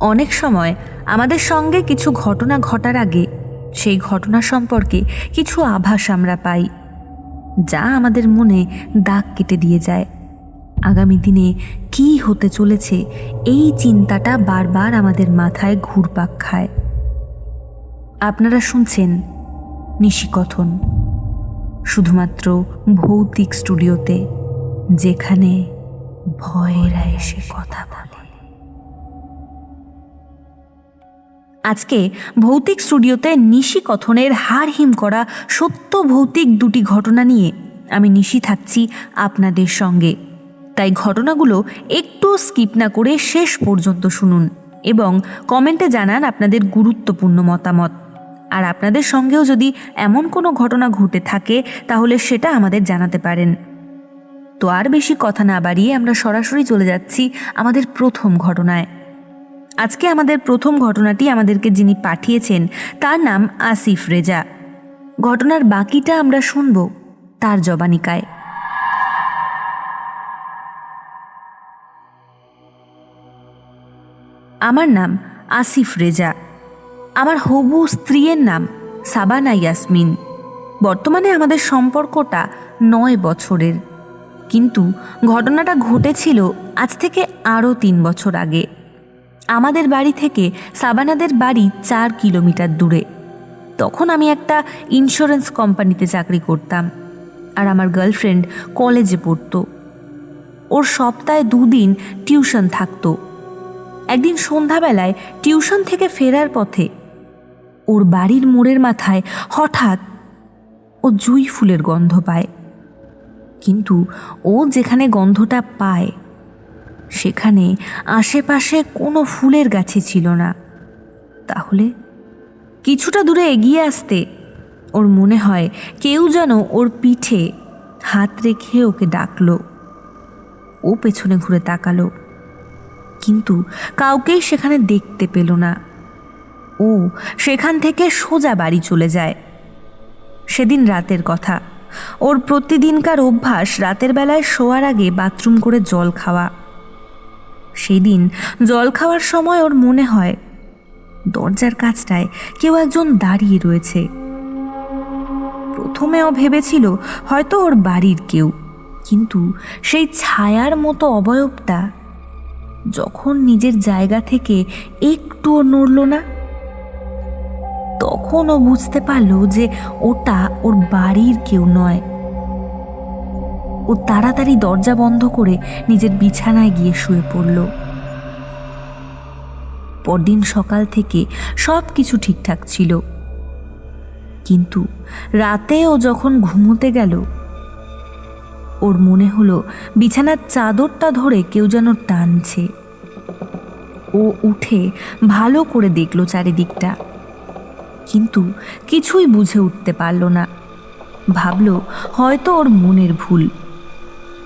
অনেক সময় আমাদের সঙ্গে কিছু ঘটনা ঘটার আগে সেই ঘটনা সম্পর্কে কিছু আভাস আমরা পাই, যা আমাদের মনে দাগ কেটে দিয়ে যায়। আগামী দিনে কি হতে চলেছে এই চিন্তাটা বারবার আমাদের মাথায় ঘুরপাক খায়। আপনারা শুনছেন নিশিকথন। শুধুমাত্র ভৌতিক স্টুডিওতে, যেখানে ভয়েরা এসে কথা বলে। আজকে ভৌতিক স্টুডিওতে নিশি কথনের হাড় হিম করা সত্য ভৌতিক দুটি ঘটনা নিয়ে আমি নিশি থাকছি আপনাদের সঙ্গে। তাই ঘটনাগুলো একটু স্কিপ না করে শেষ পর্যন্ত শুনুন এবং কমেন্টে জানান আপনাদের গুরুত্বপূর্ণ মতামত। আর আপনাদের সঙ্গেও যদি এমন কোনো ঘটনা ঘটে থাকে, তাহলে সেটা আমাদের জানাতে পারেন। তো আর বেশি কথা না বাড়িয়ে আমরা সরাসরি চলে যাচ্ছি আমাদের প্রথম ঘটনায়। আজকে আমাদের প্রথম ঘটনাটি আমাদেরকে যিনি পাঠিয়েছেন, তার নাম আসিফ রেজা। ঘটনার বাকিটা আমরা শুনব তার জবানিকায়। আমার নাম আসিফ রেজা। আমার হবু স্ত্রীর নাম সাবানা ইয়াসমিন। বর্তমানে আমাদের সম্পর্কটা নয় বছরের। কিন্তু ঘটনাটা ঘটেছিল আজ থেকে আরও তিন বছর আগে। আমাদের বাড়ি থেকে সাবানাদের বাড়ি চার কিলোমিটার দূরে। তখন আমি একটা ইন্স্যুরেন্স কোম্পানিতে চাকরি করতাম আর আমার গার্লফ্রেন্ড কলেজে পড়তো। ওর সপ্তাহে দুদিন টিউশন থাকতো। একদিন সন্ধ্যাবেলায় টিউশন থেকে ফেরার পথে ওর বাড়ির মোড়ের মাথায় হঠাৎ ও জুই ফুলের গন্ধ পায়। কিন্তু ও যেখানে গন্ধটা পায়, সেখানে আশেপাশে কোনো ফুলের গাছে ছিল না। তাহলে কিছুটা দূরে এগিয়ে আসতে ওর মনে হয় কেউ যেন ওর পিঠে হাত রেখে ওকে ডাকলো। ও পেছনে ঘুরে তাকালো, কিন্তু কাউকেই সেখানে দেখতে পেল না। ও সেখান থেকে সোজা বাড়ি চলে যায়। সেদিন রাতের কথা। ওর প্রতিদিনকার অভ্যাস রাতের বেলায় শোয়ার আগে বাথরুম করে জল খাওয়া। সেদিন জল খাওয়ার সময় ওর মনে হয়, দরজার কাছটায় কেউ একজন দাঁড়িয়ে রয়েছে। প্রথমে ও ভেবেছিল হয়তো ওর বাড়ির কেউ, কিন্তু সেই ছায়ার মতো অবয়বটা যখন নিজের জায়গা থেকে একটুও নড়ল না তখন ও বুঝতে পারল যে ওটা ওর বাড়ির কেউ নয়। ও তাড়াতাড়ি দরজা বন্ধ করে নিজের বিছানায় গিয়ে শুয়ে পড়ল। পরদিন সকাল থেকে সব কিছু ঠিকঠাক ছিল। কিন্তু রাতে ও যখন ঘুমোতে গেল, ওর মনে হলো বিছানার চাদরটা ধরে কেউ যেন টানছে। ও উঠে ভালো করে দেখল চারিদিকটা। কিন্তু কিছুই বুঝে উঠতে পারল না। ভাবল, হয়তো ওর মনের ভুল।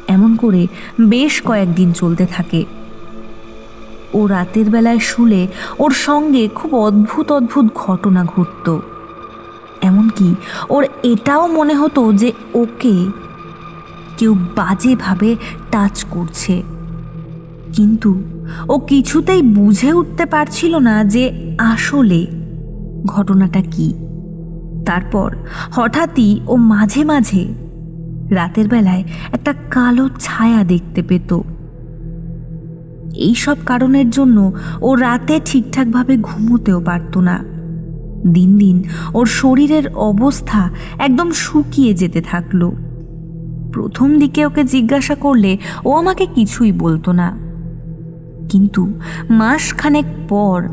এমন করে বেশ কয়েকদিন চলতে থাকে। ও রাতের বেলায় শুলে ওর সঙ্গে খুব অদ্ভুত অদ্ভুত ঘটনা ঘটত। এমনকি ওর এটাও মনে হতো যে ওকে কেউ বাজেভাবে টাচ করছে। কিন্তু ও কিছুতেই বুঝে উঠতে পারছিল না যে আসলে ঘটনাটা কি? তারপর হঠাৎই ও মাঝে মাঝে রাতের বেলায় একটা কালো ছায়া দেখতে পেত। এইসব কারণের জন্য ও রাতে ঠিকঠাকভাবে ঘুমোতেও পারত না। দিন দিন ওর শরীরের অবস্থা একদম শুকিয়ে যেতে থাকল। প্রথম দিকে ওকে জিজ্ঞাসা করলে ও আমাকে কিছুই বলতো না। কিন্তু মাস খানেক পর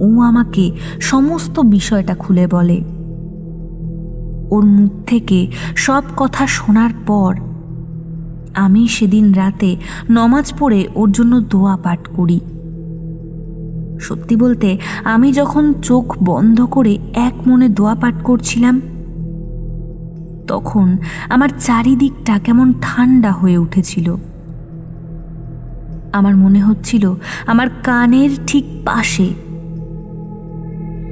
ও আমাকে সমস্ত বিষয়টা খুলে বলে। ওর মুখ থেকে সব কথা শোনার পর আমি সেদিন রাতে নমাজ পড়ে ওর জন্য দোয়া পাঠ করি। সত্যি বলতে, আমি যখন চোখ বন্ধ করে এক মনে দোয়া পাঠ করছিলাম, তখন আমার চারিদিকটা কেমন ঠান্ডা হয়ে উঠেছিল। আমার মনে হচ্ছিল আমার কানের ঠিক পাশে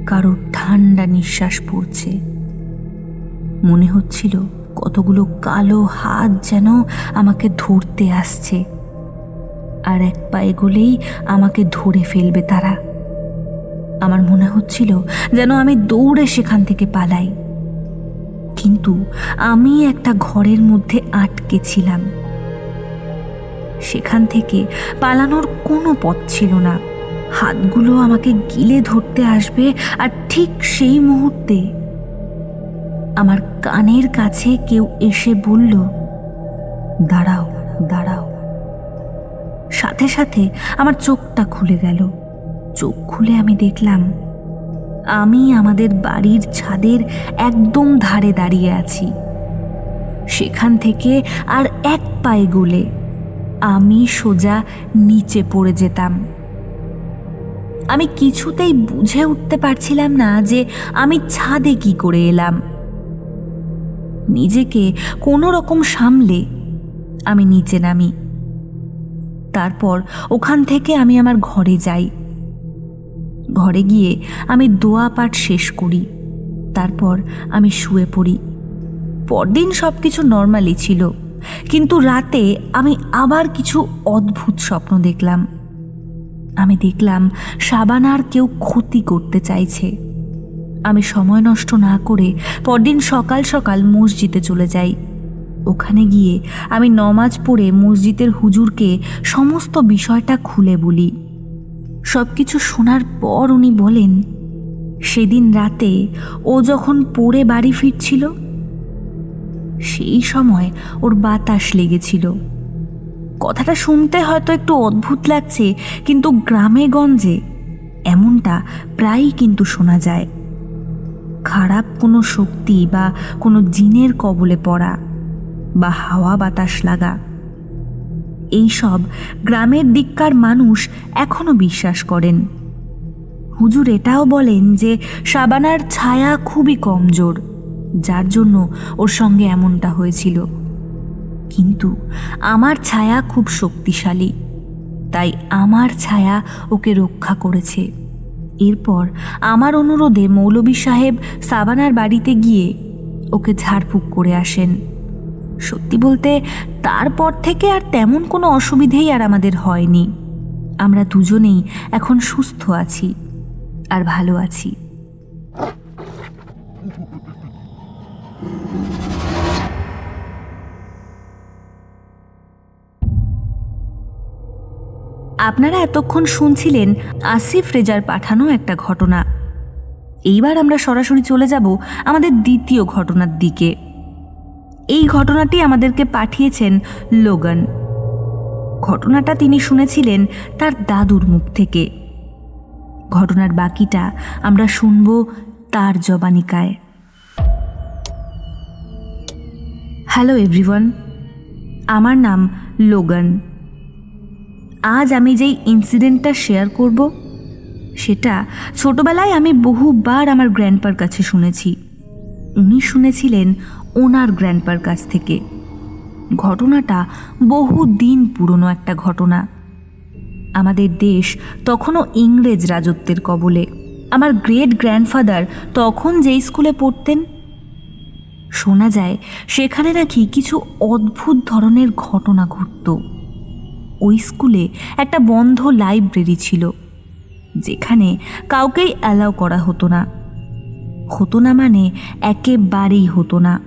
কারও ঠান্ডা নিঃশ্বাস পড়ছে। মনে হচ্ছিল কতগুলো কালো হাত যেন আমাকে ধরতে আসছে। আর এক পায়ে গলেই আমাকে ধরে ফেলবে তারা। আমার মনে হচ্ছিল যেন আমি দৌড়ে সেখান থেকে পালাই। কিন্তু আমি একটা ঘরের মধ্যে আটকে ছিলাম। সেখান থেকে পালানোর কোনো পথ ছিল না। হাতগুলো আমাকে গিলে ধরতে আসবে আর ঠিক সেই মুহূর্তে আমার কানের কাছে কেউ এসে বলল, দাঁড়াও দাঁড়াও। সাথে সাথে আমার চোখটা খুলে গেল। চোখ খুলে আমি দেখলাম, আমি আমাদের বাড়ির ছাদের একদম ধারে দাঁড়িয়ে আছি। সেখান থেকে আর এক পায়ে গলে আমি সোজা নিচে পড়ে যেতাম। আমি কিছুতেই বুঝে উঠতে পারছিলাম না যে আমি ছাদে কি করে এলাম। নিজেকে কোনো রকম সামলে আমি নিচে নামি। তারপর ওখান থেকে আমি আমার ঘরে যাই। ঘরে গিয়ে আমি দোয়া পাঠ শেষ করি। তারপর আমি শুয়ে পড়ি। পরদিন সব কিছু নর্মালি ছিল। কিন্তু রাতে আমি আবার কিছু অদ্ভুত স্বপ্ন দেখলাম। আমি দেখলাম সাবানার কেউ ক্ষতি করতে চাইছে। আমি সময় নষ্ট না করে পরদিন সকাল সকাল মসজিদে চলে যাই। ওখানে গিয়ে আমি নমাজ পড়ে মসজিদের হুজুরকে সমস্ত বিষয়টা খুলে বলি। সব কিছু শোনার পর উনি বলেন, সেদিন রাতে ও যখন পড়ে বাড়ি ফিরছিল, সেই সময় ওর বাতাস লেগেছিল। কথাটা শুনতে হয়তো একটু অদ্ভুত লাগছে, কিন্তু গ্রামে গঞ্জে এমনটা প্রায়ই কিন্তু শোনা যায়। খারাপ কোনো শক্তি বা কোনো জিনের কবলে পড়া বা হাওয়া বাতাস লাগা। এইসব গ্রামের দিককার মানুষ এখনও বিশ্বাস করেন। হুজুর এটাও বলেন যে সাবানার ছায়া খুবই কমজোর, যার জন্য ওর সঙ্গে এমনটা হয়েছিল। কিন্তু আমার ছায়া খুব শক্তিশালী। তাই আমার ছায়া ওকে রক্ষা করেছে। এরপর আমার অনুরোধে মৌলবী সাহেব সাবানার বাড়িতে গিয়ে ওকে ঝাড়ফুঁক করে আসেন। সত্যি বলতে তারপর থেকে আর তেমন কোনো অসুবিধেই আর আমাদের হয়নি। আমরা দুজনেই এখন সুস্থ আছি আর ভালো আছি। আপনারা এতক্ষণ শুনছিলেন আসিফ রেজার পাঠানো একটা ঘটনা। এইবার আমরা সরাসরি চলে যাব আমাদের দ্বিতীয় ঘটনার দিকে। এই ঘটনাটি আমাদেরকে পাঠিয়েছেন লোগান। ঘটনাটা তিনি শুনেছিলেন তার দাদুর মুখ থেকে। ঘটনার বাকিটা আমরা শুনব তার জবানিকায়। হ্যালো এভরিওয়ান, আমার নাম লোগান। আজ আমি যেই ইনসিডেন্টটা শেয়ার করব, সেটা ছোটবেলায় আমি বহুবার আমার গ্র্যান্ডপার কাছে শুনেছি। উনি শুনেছিলেন ওনার গ্র্যান্ডপার কাছ থেকে। ঘটনাটা বহু দিন পুরনো একটা ঘটনা। আমাদের দেশ তখনও ইংরেজ রাজত্বের কবলে। আমার গ্রেট গ্র্যান্ডফাদার তখন যেই স্কুলে পড়তেন। শোনা যায়, সেখানে নাকি কিছু অদ্ভুত ধরনের ঘটনা ঘটত। ওই স্কুলে একটা বন্ধ লাইব্রেরি ছিল, যেখানে কাউকেই অ্যালাউ করা হতো না। হতো না মানে একেবারেই হতো না।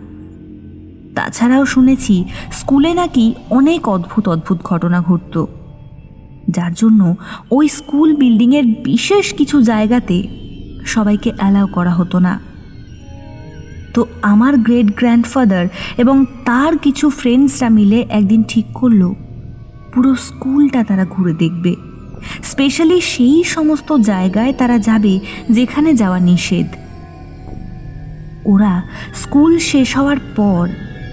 তাছাড়াও শুনেছি স্কুলে নাকি অনেক অদ্ভুত অদ্ভুত ঘটনা ঘটত। যার জন্য ওই স্কুল বিল্ডিংয়ের বিশেষ কিছু জায়গাতে সবাইকে অ্যালাউ করা হতো না। তো আমার গ্রেট গ্র্যান্ডফাদার এবং তার কিছু ফ্রেন্ডসরা মিলে একদিন ঠিক করল পুরো স্কুলটা তারা ঘুরে দেখবে। স্পেশালি সেই সমস্ত জায়গায় তারা যাবে যেখানে যাওয়া নিষেধ। ওরা স্কুল শেষ হওয়ার পর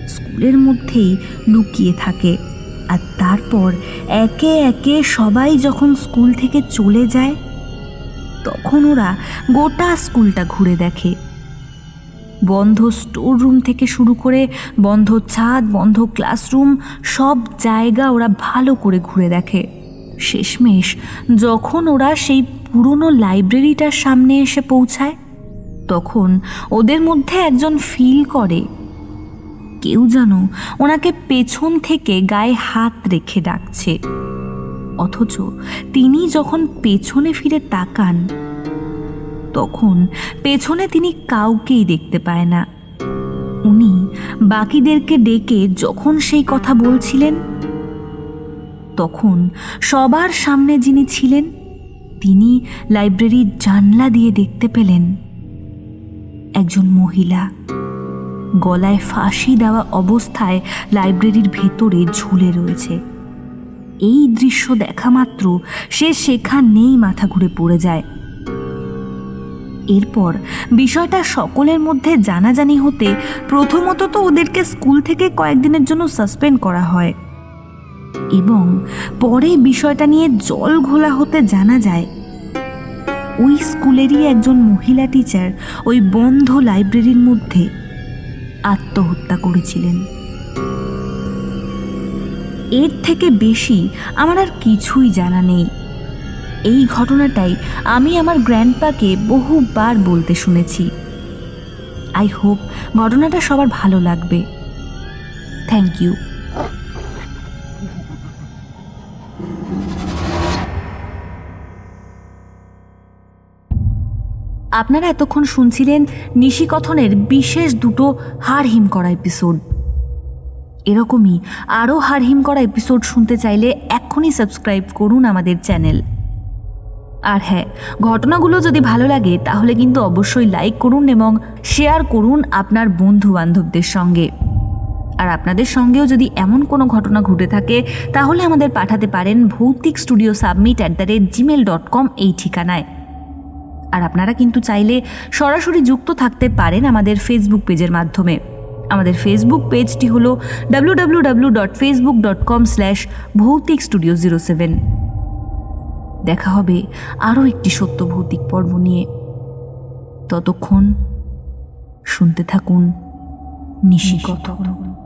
স্কুলের মধ্যেই লুকিয়ে থাকে। আর তারপর একে একে সবাই যখন স্কুল থেকে চলে যায়, তখন ওরা গোটা স্কুলটা ঘুরে দেখে। বন্ধ স্টোর রুম থেকে শুরু করে বন্ধ ছাদ, বন্ধ ক্লাসরুম সব জায়গা ওরা ভালো করে ঘুরে দেখে। শেষমেশ যখন ওরা সেই পুরনো লাইব্রেরিটার সামনে এসে পৌঁছায়, তখন ওদের মধ্যে একজন ফিল করে। কেউ যেন ওনাকে পেছন থেকে গায়ে হাত রেখে ডাকছে। অথচ তিনি যখন পেছনে ফিরে তাকান তখন পেছনে তিনি কাউকেই দেখতে পায় না। উনি বাকিদেরকে ডেকে যখন সেই কথা বলছিলেন, তখন সবার সামনে যিনি ছিলেন, তিনি লাইব্রেরির জানলা দিয়ে দেখতে পেলেন একজন মহিলা। গলায় ফাঁসি দেওয়া অবস্থায় লাইব্রেরির ভেতরে ঝুলে রয়েছে। এই দৃশ্য দেখা মাত্র সে সেখানেই মাথা ঘুরে পড়ে যায়। এরপর বিষয়টা সকলের মধ্যে জানাজানি হতে প্রথমত তো ওদেরকে স্কুল থেকে কয়েকদিনের জন্য সাসপেন্ড করা হয়। এবং পরে বিষয়টা নিয়ে জল ঘোলা হতে জানা যায়, ওই স্কুলেরই একজন মহিলা টিচার ওই বন্ধ লাইব্রেরির মধ্যে আত্মহত্যা করেছিলেন। এর থেকে বেশি আমার আর কিছুই জানা নেই। এই ঘটনাটাই আমি আমার গ্র্যান্ডপাকে বহুবার বলতে শুনেছি। আই হোপ ঘটনাটা সবার ভালো লাগবে। থ্যাংক ইউ আপনারা এতক্ষণ শুনছিলেন নিশিকথনের বিশেষ দুটো হাড়হিম করা এপিসোড এরকমই আরও হাড়হিম করা এপিসোড শুনতে চাইলে এক্ষুনি সাবস্ক্রাইব করুন আমাদের চ্যানেল আর হ্যাঁ ঘটনাগুলো যদি ভালো লাগে, তাহলে কিন্তু অবশ্যই লাইক করুন এবং শেয়ার করুন আপনার বন্ধু বান্ধবদের সঙ্গে। আর আপনাদের সঙ্গেও যদি এমন কোনো ঘটনা ঘটে থাকে, তাহলে আমাদের পাঠাতে পারেন Bhoutik studio submit at the rate Gmail dot com এই ঠিকানায়। আর আপনারা কিন্তু চাইলে সরাসরি যুক্ত থাকতে পারেন আমাদের ফেসবুক পেজের মাধ্যমে। আমাদের ফেসবুক পেজটি হলো W W W dot Facebook dot com slash Bhoutik studio zero seven দেখা হবে আরও একটি সত্য ভৌতিক পর্ব নিয়ে। ততক্ষণ শুনতে থাকুন নিশিকথন